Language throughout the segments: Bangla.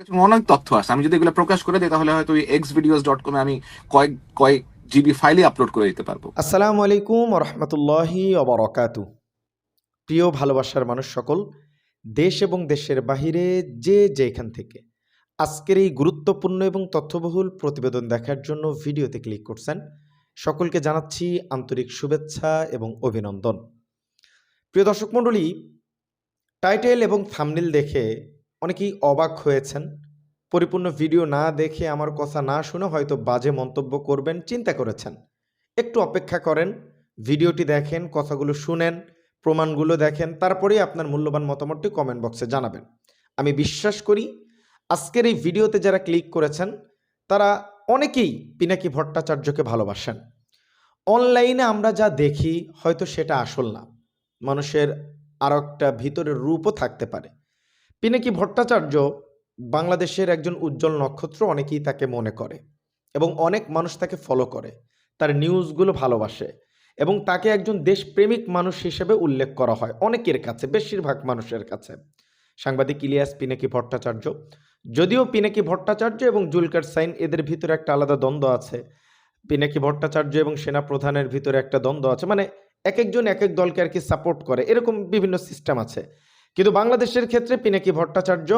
কাছে অনেক তথ্য আছে। আমি যদি এগুলো প্রকাশ করে দিই, তাহলে হয়তো এক্স ভিডিওস ডট কমে আমি কয়েক কয়েক জিবি ফাইলে আপলোড করে দিতে পারব। আসসালামু আলাইকুম রহমতুল্লাহি অবরকাতু প্রিয় ভালোবাসার মানুষ সকল, দেশ এবং দেশের বাহিরে যে যেখান থেকে আজকের এই গুরুত্বপূর্ণ এবং তথ্যবহুল প্রতিবেদন দেখার জন্য ভিডিওতে ক্লিক করছেন, সকলকে জানাচ্ছি আন্তরিক শুভেচ্ছা এবং অভিনন্দন। প্রিয় দর্শক মণ্ডলী, টাইটেল এবং থামনিল দেখে অনেকেই অবাক হয়েছেন। পরিপূর্ণ ভিডিও না দেখে আমার কথা না শুনে হয়তো বাজে মন্তব্য করবেন, চিন্তা করেছেন। একটু অপেক্ষা করেন, ভিডিওটি দেখেন, কথাগুলো শুনেন, প্রমাণগুলো দেখেন, তারপরেই আপনার মূল্যবান মতামতটি কমেন্ট বক্সে জানাবেন। আমি বিশ্বাস করি, আজকের এই ভিডিওতে যারা ক্লিক করেছেন, তারা অনেকেই পিনাকি ভট্টাচার্যকে ভালোবাসেন। অনলাইনে আমরা যা দেখি, হয়তো সেটা আসল না। মানুষের আরও একটা ভিতরের রূপও থাকতে পারে। পিনাকি ভট্টাচার্য বাংলাদেশের একজন উজ্জ্বল নক্ষত্র অনেকেই তাকে মনে করে এবং অনেক মানুষ তাকে ফলো করে, তার নিউজগুলো ভালোবাসে এবং তাকে একজন দেশপ্রেমিক মানুষ হিসেবে উল্লেখ করা হয় অনেকের কাছে, বেশিরভাগ মানুষের কাছে। সাংবাদিক ইলিয়াস পিনাকি ভট্টাচার্য? যদিও পিনাকি ভট্টাচার্য এবং জুলকার সাইন এদের ভিতরে একটা আলাদা দ্বন্দ্ব আছে। পিনাকি ভট্টাচার্য এবং সেনা প্রধানের ভিতরে একটা দ্বন্দ্ব আছে। মানে এক একজন এক এক দলকে আর কি সাপোর্ট করে। এরকম বিভিন্ন সিস্টেম আছে। কিন্তু বাংলাদেশের ক্ষেত্রে পিনাকি ভট্টাচার্য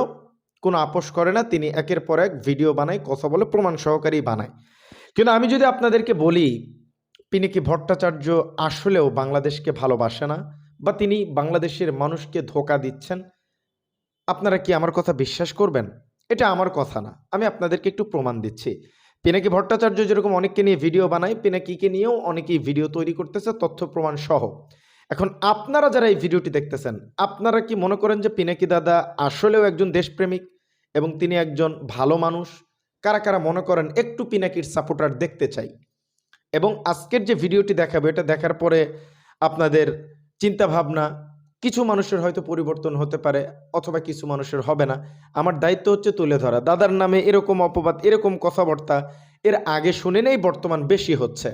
কোনো আপোষ করে না, তিনি একের পর এক ভিডিও বানায়, কথা বলে, প্রমাণ সহকারী বানায়। কিন্তু আমি যদি আপনাদেরকে বলি, পিনাকি ভট্টাচার্য আসলেও বাংলাদেশকে ভালোবাসে না বা তিনি বাংলাদেশের মানুষকে ধোকা দিচ্ছেন, আপনারা কি আমার কথা বিশ্বাস করবেন? এটা আমার কথা না। আমি আপনাদেরকে একটু প্রমাণ দিচ্ছি। পিনাকি ভট্টাচার্য যেরকম অনেককে নিয়ে ভিডিও বানায়, পিনাকিকে নিয়েও অনেকেই ভিডিও তৈরি করতেছে, তথ্য প্রমাণ সহ। এখন আপনারা যারা এই ভিডিওটি দেখতেছেন, আপনারা কি মনে করেন যে পিনাকি দাদা আসলেও একজন দেশপ্রেমিক এবং তিনি একজন ভালো মানুষ? কারা কারা মনে করেন একটু পিনাকির সাপোর্টার দেখতে চাই? এবং আজকের যে ভিডিওটি দেখাবো, এটা দেখার পরে আপনাদের চিন্তা ভাবনা কিছু মানুষের হয়তো পরিবর্তন হতে পারে অথবা কিছু মানুষের হবে না। আমার দায়িত্ব হচ্ছে তুলে ধরা। দাদার নামে এরকম অপবাদ, এরকম কথাবার্তা, এর আগে শুনে নেই, বর্তমান বেশি হচ্ছে।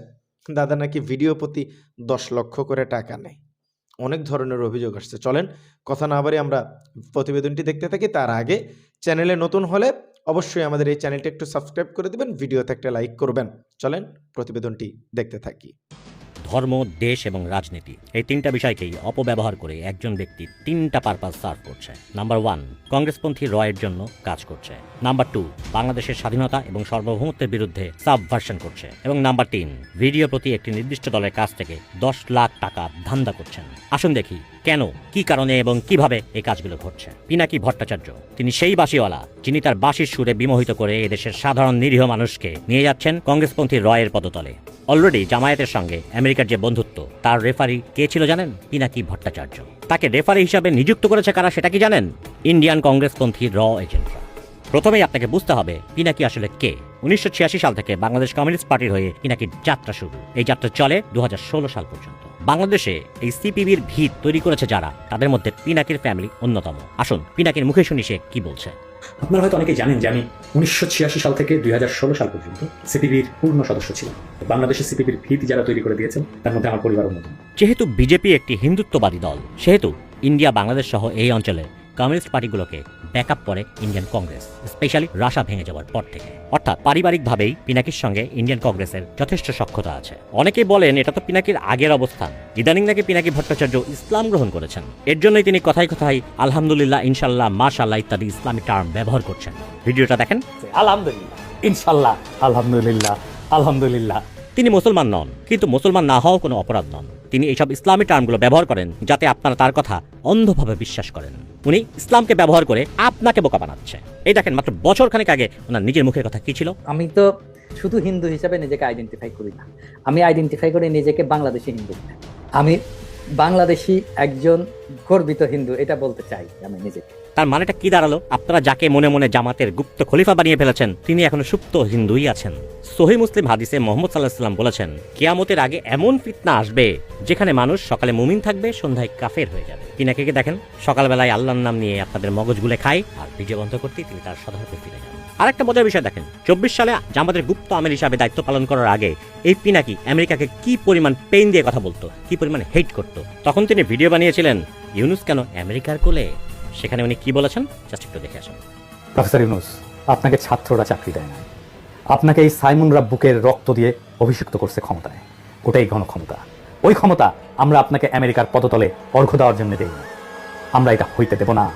দাদা নাকি ভিডিও প্রতি দশ লক্ষ করে টাকা নেয়। অনেক ধরনের অভিযোগ আসছে। চলেন, কথা না বাড়ি আমরা প্রতিবেদনটি দেখতে থাকি। তার আগে চ্যানেলে নতুন হলে অবশ্যই আমাদের এই চ্যানেলটি একটু সাবস্ক্রাইব করে দেবেন, ভিডিওতে একটা লাইক করবেন। চলেন, প্রতিবেদনটি দেখতে থাকি। ধর্ম, দেশ এবং রাজনীতি। এই তিনটা বিষয়কেই অপব্যবহার করে একজন ব্যক্তি তিনটা পারপাস সার্ভ করছে। নাম্বার ওয়ান, কংগ্রেসপন্থী রয়ের জন্য কাজ করছে। নাম্বার টু, বাংলাদেশের স্বাধীনতা এবং সার্বভৌমত্বের বিরুদ্ধে সাবভার্সন করছে। এবং নাম্বার তিন, ভিডিও প্রতি একটি নির্দিষ্ট দলের কাছ থেকে দশ লাখ টাকা ধান্দা করছেন। আসুন দেখি, কেন, কি কারণে এবং কীভাবে এই কাজগুলো ঘটছে? পিনাকি ভট্টাচার্য, তিনি সেই বাসিওয়ালা যিনি তার বাসির সুরে বিমোহিত করে এদেশের সাধারণ নিরীহ মানুষকে নিয়ে যাচ্ছেন কংগ্রেসপন্থী রয়ের পদতলে। অলরেডি জামায়াতের সঙ্গে আমেরিকার যে বন্ধুত্ব, তার রেফারি কে ছিল জানেন? পিনাকি ভট্টাচার্য। তাকে রেফারি হিসাবে নিযুক্ত করেছে কারা সেটা কি জানেন? ইন্ডিয়ান কংগ্রেসপন্থী র এজেন্টরা। প্রথমেই আপনাকে বুঝতে হবে, পিনাকি আসলে কে। উনিশশো সাল থেকে বাংলাদেশ কমিউনিস্ট পার্টির হয়ে পিনাকির যাত্রা শুরু। এই যাত্রা চলে দু হাজার ষোলো সাল পর্যন্ত। বাংলাদেশে এই সিপিবির ভিত তৈরি করেছে যারা, তাদের মধ্যে পিনাকির ফ্যামিলি অন্যতম। আসুন, পিনাকির মুখে শুনি সে কি বলছে। আপনারা হয়তো অনেকে জানেন যে আমি উনিশশো ছিয়াশি সাল থেকে দুই হাজার ষোলো সাল পর্যন্ত সিপিবির পূর্ণ সদস্য ছিলাম। বাংলাদেশের সিপিবির ভিত যারা তৈরি করে দিয়েছেন, তার মধ্যে আমার পরিবার অন্যতম যেহেতু বিজেপি একটি হিন্দুত্ববাদী দল, সেহেতু ইন্ডিয়া, বাংলাদেশ সহ এই অঞ্চলে কমিউনিস্ট পার্টিগুলোকে ব্যাকআপ করে ইন্ডিয়ান কংগ্রেস, স্পেশালি রাশা ভেঙে যাওয়ার পর থেকে। অর্থাৎ পারিবারিকভাবেই পিনাকির সঙ্গে ইন্ডিয়ান কংগ্রেসের যথেষ্ট সক্ষতা আছে। অনেকেই বলেন, এটা তো পিনাকির আগের অবস্থান ইদানিং নাকি পিনাকি ভট্টাচার্য ইসলাম গ্রহণ করেছেন। এর জন্যই তিনি কথায় কথায় আলহামদুলিল্লাহ, ইনশাল্লাহ, মাশাল্লাহ ইত্যাদি ইসলামিক টার্ম ব্যবহার করছেন। ভিডিওটা দেখেন। আলহামদুলিল্লাহ। ইনশাল্লাহ, আলহামদুলিল্লাহ আলহামদুলিল্লাহ। তিনি মুসলমান নন, কিন্তু মুসলমান না হওয়াও কোনো অপরাধ নন। তিনি এইসব ইসলামী টার্মগুলো ব্যবহার করেন যাতে আপনারা তার কথা অন্ধভাবে বিশ্বাস করেন। উনি ইসলামকে ব্যবহার করে আপনাকে বোকা বানাচ্ছে। এই দেখেন, মাত্র বছর খানেক আগে ওনার নিজের মুখের কথা কি ছিল? আমি তো শুধু হিন্দু হিসাবে নিজেকে আইডেন্টিফাই করি না। আমি আইডেন্টিফাই করি নিজেকে বাংলাদেশি হিন্দু আমি বাংলাদেশি একজন গর্বিত হিন্দু, এটা বলতে চাই আমি নিজেকে। তার মানেটা কি দাঁড়াল? আপনারা যাকে মনে মনে জামাতের গুপ্ত খলিফা বানিয়ে ফেলেছেন, তিনি এখনও সুপ্ত হিন্দুই আছেন। সহি মুসলিম হাদিসে মোহাম্মদ সাল্লাহ সাল্লাম বলেছেন, কিয়ামতের আগে এমন ফিতনা আসবে যেখানে মানুষ সকালে মুমিন থাকবে, সন্ধ্যায় কাফের হয়ে যাবে। কিনাকে দেখেন? সকালবেলায় আল্লাহর নাম নিয়ে আপনাদের মগজগুলে খায় আর ভিডিও বন্ধ করতেই তিনি তার সদাহতে ফিরে যান। আরেকটা মজার বিষয় দেখেন, চব্বিশ সালে জামাতের গুপ্ত আমির হিসাবে দায়িত্ব পালন করার আগে এই পিনাকি আমেরিকাকে কি পরিমাণ পেইন দিয়ে কথা বলতো, কি পরিমাণ হেট করতো? তখন তিনি ভিডিও বানিয়েছিলেন, ইউনুস কেন আমেরিকার কোলে? সেখানে উনি কি বলেছেন? জাস্ট একটু দেখে আসুন। প্রফেসর ইউনুস, আপনাকে ছাত্ররা চাকরি দেয় না। আপনাকে এই সাইমন রাব্বুকের রক্ত দিয়ে অভিষিক্ত করছে ক্ষমতায়। ওটাই ঘন ক্ষমতা। ওই ক্ষমতা আমরা আপনাকে আমেরিকার পদতলে অর্ঘ্য দেওয়ার জন্য দেই আমরা এটা হইতে দেব না।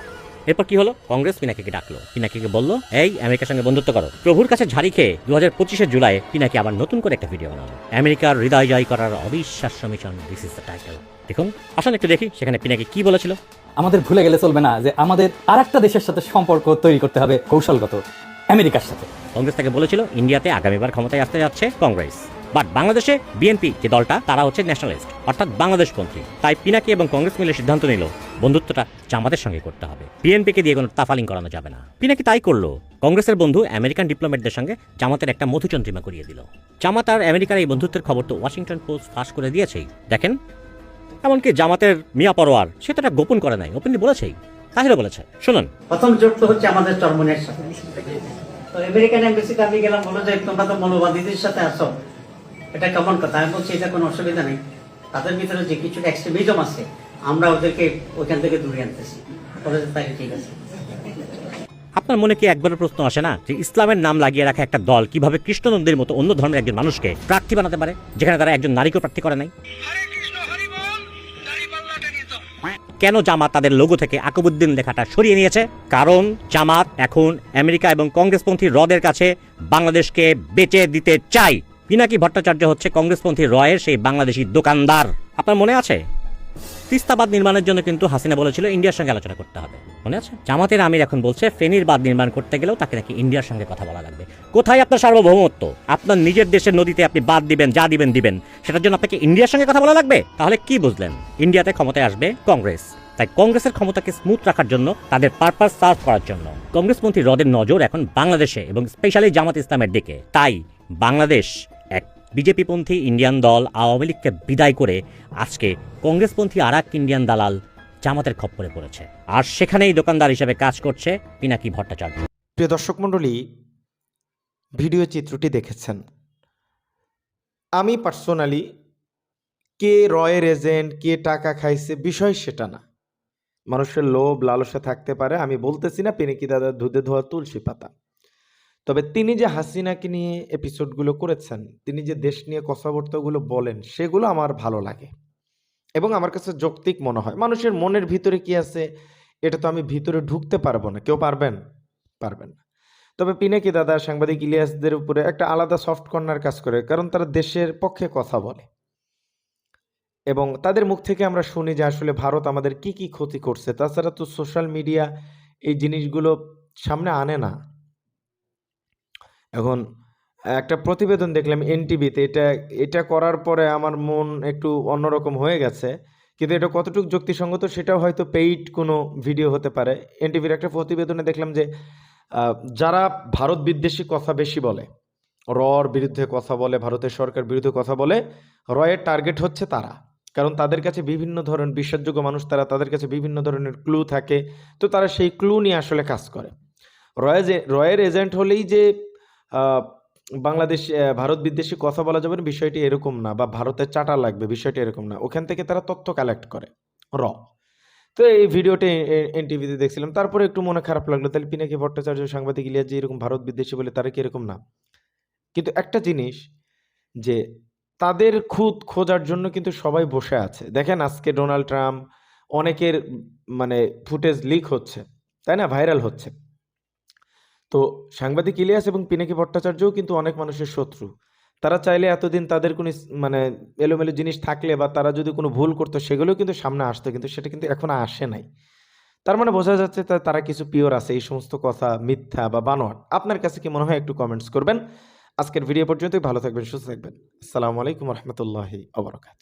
এরপর কি হলো? কংগ্রেস পিনাকিকে ডাকলো। পিনাকিকে বলল এই আমেরিকার সঙ্গে বন্ধুত্ব করো। প্রভুর কাছে ঝাড়ি খেয়ে দু হাজার পঁচিশে জুলাই পিনাকি আবার নতুন করে একটা ভিডিও বানালো। আমেরিকার হৃদয় জয় করার অবিশ্বাস্য mission this is the title দেখুন আসুন একটু দেখি সেখানে পিনাকি কি বলেছিল। আমাদের ভুলে গেলে চলবে না যে আমাদের আর একটা দেশের সাথে সম্পর্ক তৈরি করতে হবে কৌশলগত আমেরিকার সাথে। কংগ্রেস তাকে বলেছিল ইন্ডিয়াতে আগামীবার ক্ষমতায় আসতে যাচ্ছে কংগ্রেস। বাট বাংলাদেশে বিএনপি যে দলটা, তারা হচ্ছে ন্যাশনালিস্ট অর্থাৎ বাংলাদেশপন্থী। তাই পিনাকি এবং কংগ্রেস মিলে সিদ্ধান্ত নিল, বন্ধুত্বটা জামাতের সঙ্গে করতে হবে। বিএনপিকে দিয়ে কোনো তাফালিং করানো যাবে না। পিনাকি তাই করল। কংগ্রেসের বন্ধু আমেরিকান ডিপ্লোম্যাটদের সঙ্গে জামাতের একটা মধুচন্দ্রিমা করিয়ে দিল। জামাত আর আমেরিকার এই বন্ধুত্বের খবর তো ওয়াশিংটন পোস্ট ফাঁস করে দিয়েছেই। দেখেন, এমনকি জামাতের মিয়া পরোয়ার, সে তো এটা গোপন করে নাই ওপেনলি বলেছেই। তাহিরও বলেছে। শুনুন। প্রথম জোট তো হচ্ছে আমাদের চরমনের সাথে। তো আমেরিকান এম্বাসিতে আমি গেলাম, বলো যে তোমরা তো মৌলবাদীদের সাথে আসো এটা কেমন কথা? আমি বলছি এটা কোনো অসুবিধা নেই। তাদের ভিতরে যে কিছু এক্সট্রিমিজম আছে আমরা ওদেরকে ওখান থেকে দূরে আনতেছি। তাই ঠিক আছে। আপনার মনে কি একবারের প্রশ্ন আসে না যে ইসলামের নাম লাগিয়ে রাখা একটা দল কীভাবে কৃষ্ণনন্দের মতো অন্য ধর্মের একজন মানুষকে প্রার্থী বানাতে পারে যেখানে তারা একজন নারীকেও প্রার্থী করে নাই? কেন জামাত তাদের লোগো থেকে আকবুদ্দিন লেখাটা সরিয়ে নিয়েছে? কারণ জামাত এখন আমেরিকা এবং কংগ্রেসপন্থী রদের কাছে বাংলাদেশকে বেচে দিতে চাই পিনাকি ভট্টাচার্য হচ্ছে কংগ্রেসপন্থী রয়ের সেই বাংলাদেশি দোকানদার? আপনার মনে আছে? তিস্তাবাদ নির্মাণের জন্য কিন্তু হাসিনা বলেছিল ইন্ডিয়ার সঙ্গে আলোচনা করতে হবে। মনে আছে? জামাতের আমির এখন বলছে ফেনীর বাদ নির্মাণ করতে গেলেও তাকে নাকি ইন্ডিয়ার সঙ্গে কথা বলা লাগবে। কোথায় আপনার সার্বভৌমত্ব? আপনার নিজের দেশের নদীতে আপনি বাদ দিবেন, যা দিবেন দিবেন। সেটার জন্য আপনাকে ইন্ডিয়ার সঙ্গে কথা বলা লাগবে? তাহলে কি বুঝলেন? ইন্ডিয়াতে ক্ষমতায় আসবে কংগ্রেস। তাই কংগ্রেসের ক্ষমতাকে স্মুথ রাখার জন্য, তাদের পারপাস সার্ভ করার জন্য কংগ্রেসপন্থী রদের নজর এখন বাংলাদেশে এবং স্পেশালি জামাত ইসলামের দিকে। তাই বাংলাদেশ বিজেপিপন্থী ইন্ডিয়ান দল আওয়ামী লীগকে বিদায় করে আজকে কংগ্রেসপন্থী আর এক ইন্ডিয়ান দালাল জামাতের খপ্পরে পড়েছে। আর সেখানেই দোকানদার হিসেবে কাজ করছে পিনাকি ভট্টাচার্য। প্রিয় দর্শক মণ্ডলী, ভিডিও চিত্রটি দেখেছেন। আমি পার্সোনালি কে রয়ের এজেন্ট, কে টাকা খাইছে, বিষয় সেটা না। মানুষের লোভ, লালসা থাকতে পারে, আমি বলতেছি না, পিনিকি দাদা দুধে ধোয়া তুলসী পাতা। তবে তিনি যে হাসিনাকে নিয়ে এপিসোডগুলো করেছেন, তিনি যে দেশ নিয়ে কথাবার্তাগুলো বলেন, সেগুলো আমার ভালো লাগে। এবং আমার কাছে যৌক্তিক মনে হয়। মানুষের মনের ভিতরে কি আছে, এটা তো আমি ভিতরে ঢুকতে পারব না। কেউ পারবেন? পারবেন না। তবে পিনাকি দাদা, সাংবাদিক ইলিয়াসদের উপরে একটা আলাদা সফট কর্নার কাজ করে, কারণ তারা দেশের পক্ষে কথা বলে। এবং তাদের মুখ থেকে আমরা শুনি যে আসলে ভারত আমাদের কি কি ক্ষতি করছে। তাছাড়া তো সোশ্যাল মিডিয়া এই জিনিসগুলো সামনে আনে না। এখন একটা প্রতিবেদন দেখলাম এনটিভিতে এটা এটা করার পরে আমার মন একটু অন্যরকম হয়ে গেছে। কিন্তু এটা কতটুকু যুক্তিসঙ্গত সেটাও হয়তো পেইড কোনো ভিডিও হতে পারে। এনটিভির একটা প্রতিবেদনে দেখলাম যে যারা ভারত বিদ্বেষী কথা বেশি বলে, রর বিরুদ্ধে কথা বলে, ভারতের সরকার বিরুদ্ধে কথা বলে, রয়ের টার্গেট হচ্ছে তারা। কারণ তাদের কাছে বিভিন্ন ধরনের বিশ্বাসযোগ্য মানুষ তারা, তাদের কাছে বিভিন্ন ধরনের ক্লু থাকে। তো তারা সেই ক্লু নিয়ে আসলে কাজ করে। রয়ের রয়ের এজেন্ট হলেই যে বাংলাদেশ ভারত বিদ্বেষী কথা বলা যাবে না, বিষয়টি এরকম না বা ভারতের চাটা লাগবে, বিষয়টি এরকম না। ওখান থেকে তারা তথ্য কালেক্ট করে, র। তো এই ভিডিওটা এনটিভিতে দেখছিলাম, তারপরে একটু মনে খারাপ লাগল, তাহলে পিনাকি ভট্টাচার্য, সাংবাদিক ইলিয়াস যে এরকম ভারত বিদ্বেষী বলে, তারা কি এরকম না? কিন্তু একটা জিনিস, যে তাদের খুদ খোঁজার জন্য কিন্তু সবাই বসে আছে। দেখেন আজকে ডোনাল্ড ট্রাম্প, অনেকের মানে ফুটেজ লিক হচ্ছে, তাই না? ভাইরাল হচ্ছে। তো সাংবাদিক ইলিয়াস এবং পিনাকি ভট্টাচার্যও কিন্তু অনেক মানুষের শত্রু। তারা চাইলে এতদিন তাদের কোনো মানে এলোমেলো জিনিস থাকলে বা তারা যদি কোনো ভুল করতো, সেগুলোও কিন্তু সামনে আসতো, কিন্তু সেটা কিন্তু এখনও আসে নাই। তার মানে বোঝা যাচ্ছে তারা কিছু পিওর আছে, এই সমস্ত কথা, মিথ্যা বা বানোয়াট। আপনার কাছে কি মনে হয় একটু কমেন্টস করবেন। আজকের ভিডিও পর্যন্তই, ভালো থাকবেন, সুস্থ থাকবেন। আসসালামু আলাইকুম রহমতুল্লাহি আবরকাত